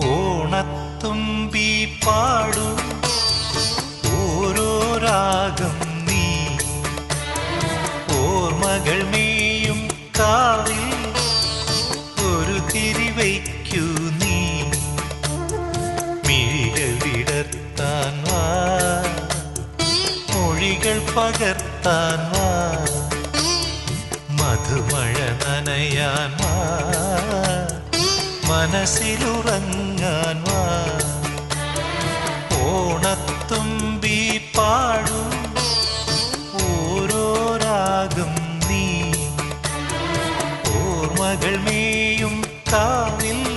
ഓണത്തുമ്പി പാടു. ഓരോ രാഗം നീ. ഓർമ്മകൾ മേയും കാവിൽ. ഒരു തിരിവയ്ക്കൂ നീ. മിഴികൾ വാ. മൊഴികൾ പകർത്താൻ വാ. മധുമഴ നനയാൻ വാ. മനസ്സിലുറങ്ങാൻ വാ. ഓണത്തുമ്പി പാടും ഓരോ രാഗം നീ. ഓർമ്മകൾ മേയും കാവിൽ